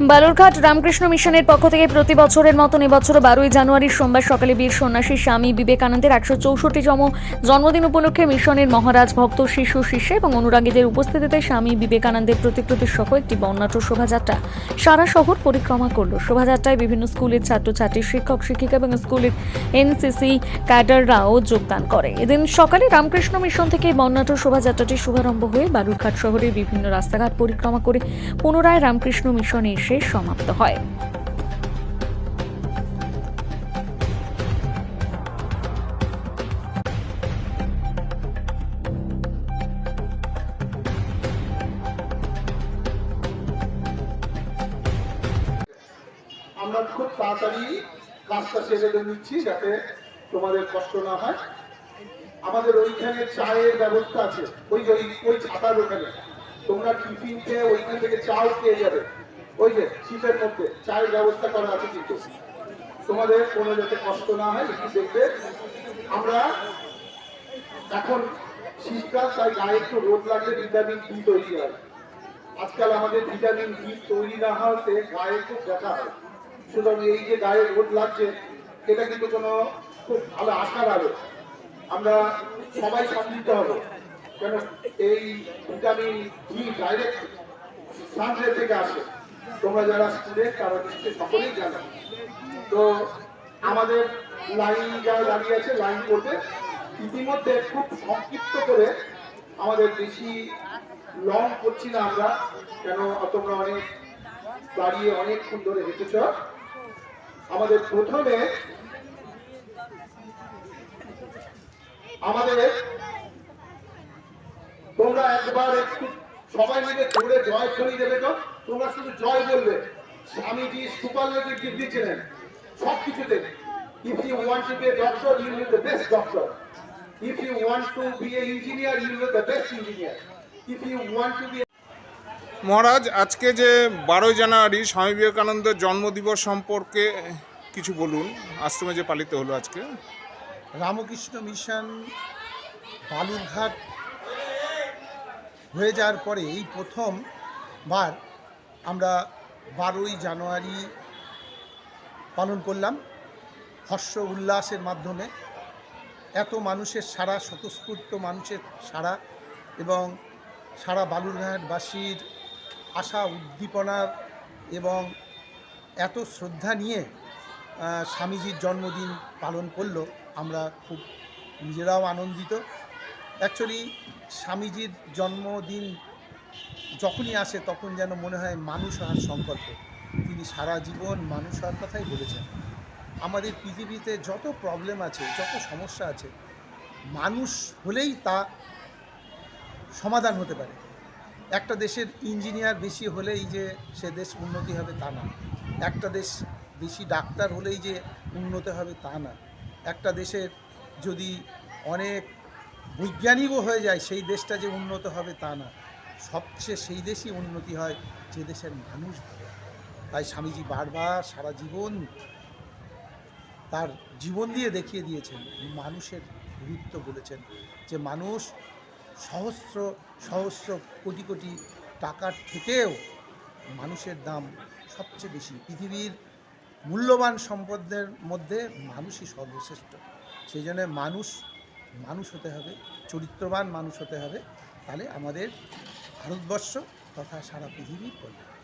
বালুরঘাট রামকৃষ্ণ মিশনের পক্ষ থেকে প্রতি বছরের মতন এবছর বারোই জানুয়ারি সোমবার সকালে বীর সন্ন্যাসী স্বামী বিবেকানন্দের একশো চৌষট্টিতম জন্মদিন উপলক্ষে মিশনের মহারাজ ভক্ত শিশু শিষ্য এবং অনুরাগীদের উপস্থিতিতে স্বামী বিবেকানন্দের প্রতিকৃতি সহ একটি বর্ণাঢ্য শোভাযাত্রা। সারা শহর পরিক্রমা করল। শোভাযাত্রায় বিভিন্ন স্কুলের ছাত্রছাত্রী, শিক্ষক, শিক্ষিকা এবং স্কুলের এনসিসি ক্যাডাররাও যোগদান করে। এদিন সকালে রামকৃষ্ণ মিশন থেকে বর্ণাঢ্য শোভাযাত্রাটি শুভারম্ভ হয়ে বালুরঘাট শহরের বিভিন্ন রাস্তাঘাট পরিক্রমা করে পুনরায় রামকৃষ্ণ মিশনে এসে সমাপ্ত হয়। আমরা খুব তাড়াতাড়ি কাজটা সেরে নিচ্ছি যাতে তোমাদের কষ্ট না হয়। আমাদের ওইখানে চায়ের ব্যবস্থা আছে। ওই ওই ওই ছাতার ওখানে। তোমরা টিফিন খেয়ে ওইখান থেকে চাও পেয়ে যাবে। ওই যে শীতের মধ্যে চায়ের ব্যবস্থা করা আছে কিন্তু। তোমাদের কোনো যাতে কষ্ট না হয়, একটু দেখবে। আমরা এখন শীতকাল তাই গায়ে একটু রোদ লাগলে ভিটামিন ডি তৈরি হয়। আজকাল আমাদের ভিটামিন ডি তৈরি না হওয়াতে গায়ে খুব ব্যথা হয়। সুতরাং এই যে গায়ে রোদ লাগছে, এটা কিন্তু কোনো খুব ভালো আশার আলো। আমরা সবাই সমৃদ্ধ হব। কেন? এই ভিটামিন ডি ডাইরেক্ট সানরে থেকে আসে। তোমরা যারা স্টুডেন্ট তারা নিশ্চয়ই সকলেই জানো। তো আমাদের লাইন যারা দাঁড়িয়ে আছে লাইন করবে। ইতিমধ্যে খুব সংক্ষিপ্ত করে আমাদের বেশি লং করছি না আমরা, কেন তোমরা অনেক দাঁড়িয়ে অনেকক্ষণ ধরে হেঁটেছ। আমাদের প্রথমে আমাদের তোমরা একবার একটু সবাই মিলে জোরে জয় ধ্বনি দেবে তো? তোমরা শুধু জয় বলবে। স্বামীজি সুপারলেটিভ গিফট দিচ্ছিলেন। সব কিছুতে if you want to be a doctor you will the best doctor if you want to be a engineer you will the best engineer if you want to be Maharaj আজকে যে বারোই জানুয়ারি স্বামী বিবেকানন্দের জন্মদিবস সম্পর্কে কিছু বলুন। আশ্রমে যে পালিত হলো আজকে। রামকৃষ্ণ মিশন বালুরঘাট হয়ে যাওয়ার পরে এই প্রথমবার আমরা বারোই জানুয়ারি পালন করলাম। হর্ষ উল্লাসের মাধ্যমে। এত মানুষের সারা, স্বতঃস্ফূর্ত মানুষের সারা এবং সারা বালুরঘাটবাসীর আশা উদ্দীপনার এবং এত শ্রদ্ধা নিয়ে স্বামীজির জন্মদিন পালন করল। আমরা খুব নিজেরাও আনন্দিত। অ্যাকচুয়ালি স্বামীজির জন্মদিন যখনই আসে, তখন যেন মনে হয় মানুষ হওয়ার সংকল্প। তিনি সারা জীবন মানুষ হওয়ার কথাই বলেছেন। আমাদের পৃথিবীতে যত প্রবলেম আছে, যত সমস্যা আছে, মানুষ হলেই তা সমাধান হতে পারে। একটা দেশের ইঞ্জিনিয়ার বেশি হলেই যে সে দেশ উন্নতি হবে তা না। একটা দেশ বেশি ডাক্তার হলেই যে উন্নত হবে তা না। একটা দেশের যদি অনেক বৈজ্ঞানিকও হয়ে যায়, সেই দেশটা যে উন্নত হবে তা না। সবচেয়ে সেই দেশই উন্নতি হয় যে দেশের মানুষ তাই স্বামীজি বারবার সারা জীবন তার জীবন দিয়ে দেখিয়ে দিয়েছেন, মানুষের গুরুত্ব বলেছেন যে মানুষ সহস্র সহস্র কোটি কোটি টাকার থেকেও মানুষের দাম সবচেয়ে বেশি। পৃথিবীর মূল্যবান সম্পদের মধ্যে মানুষই সর্বশ্রেষ্ঠ। সেই জন্য মানুষ মানুষ হতে হবে চরিত্রবান মানুষ হতে হবে তাহলে আমাদের ভারতবর্ষ তথা সারা পৃথিবীর কল্যাণ।